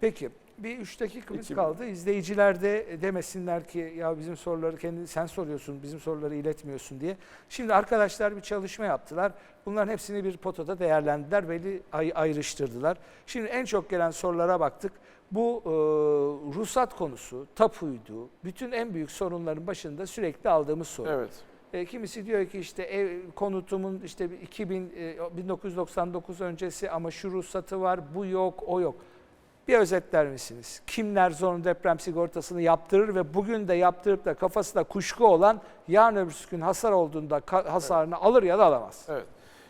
Peki bir üç dakikamız İki- kaldı. İzleyiciler de demesinler ki ya bizim soruları kendi sen soruyorsun, bizim soruları iletmiyorsun diye. Şimdi arkadaşlar bir çalışma yaptılar. Bunların hepsini bir potada değerlendiler ve ay- ayrıştırdılar. Şimdi en çok gelen sorulara baktık. Bu e, ruhsat konusu, tapuydu, bütün en büyük sorunların başında sürekli aldığımız soru. Evet. E, kimisi diyor ki işte ev konutumun işte 2000 e, 1999 öncesi ama şu ruhsatı var, bu yok, o yok. Bir özetler misiniz? Kimler zorunlu deprem sigortasını yaptırır ve bugün de yaptırıp da kafasında kuşku olan yarın öbür gün hasar olduğunda hasarını alır ya da alamaz. Evet.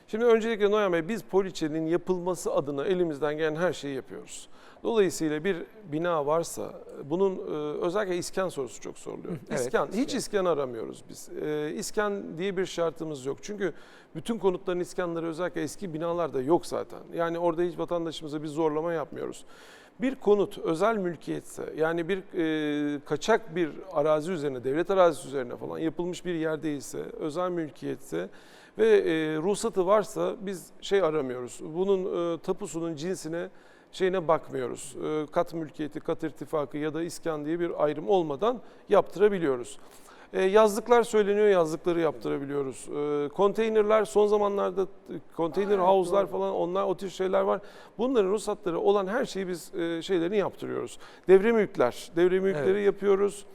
Şimdi öncelikle Noyan Bey biz poliçenin yapılması adına elimizden gelen her şeyi yapıyoruz. Dolayısıyla bir bina varsa bunun e, özellikle iskan sorusu çok soruluyor. evet, iskan, hiç iskan. iskan aramıyoruz biz. E, iskan diye bir şartımız yok. Çünkü bütün konutların iskanları özellikle eski binalarda yok zaten. Yani orada hiç vatandaşımıza bir zorlama yapmıyoruz. Bir konut özel mülkiyetse yani bir e, kaçak bir arazi üzerine, devlet arazisi üzerine falan yapılmış bir yer değilse, özel mülkiyetse ve e, ruhsatı varsa biz şey aramıyoruz. Bunun e, tapusunun cinsine şeyine bakmıyoruz. E, kat mülkiyeti, kat irtifakı ya da iskan diye bir ayrım olmadan yaptırabiliyoruz. E, yazlıklar söyleniyor, yazlıkları yaptırabiliyoruz. E, konteynerler son zamanlarda konteyner havuzlar falan onlar o tür şeyler var. Bunların ruhsatları olan her şeyi biz e, şeylerini yaptırıyoruz. Devre mülkler, devre mülkleri Evet. yapıyoruz.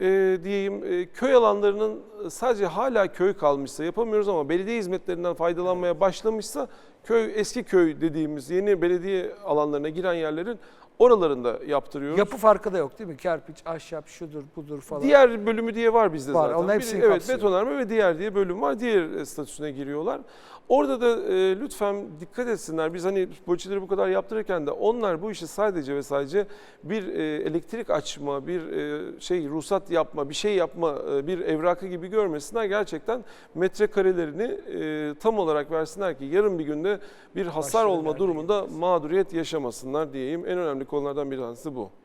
E, diyeyim e, köy alanlarının sadece hala köy kalmışsa yapamıyoruz ama belediye hizmetlerinden faydalanmaya başlamışsa köy eski köy dediğimiz yeni belediye alanlarına giren yerlerin oralarında yaptırıyoruz. Yapı farkı da yok değil mi? Kerpiç, ahşap, şudur, budur falan. Diğer bölümü diye var bizde Var, zaten. onun hepsini Biri- evet, betonarme ve diğer diye bölüm var. Diğer e, statüsüne giriyorlar. Orada da e, lütfen dikkat etsinler. Biz hani poliçeleri bu kadar yaptırırken de onlar bu işi sadece ve sadece bir e, elektrik açma, bir e, şey ruhsat yapma, bir şey yapma, e, bir evrakı gibi görmesinler. Gerçekten metrekarelerini e, tam olarak versinler ki yarın bir günde bir hasar Başlarına olma durumunda mağduriyet yaşamasınlar diyeyim. En önemli konulardan bir tanesi bu.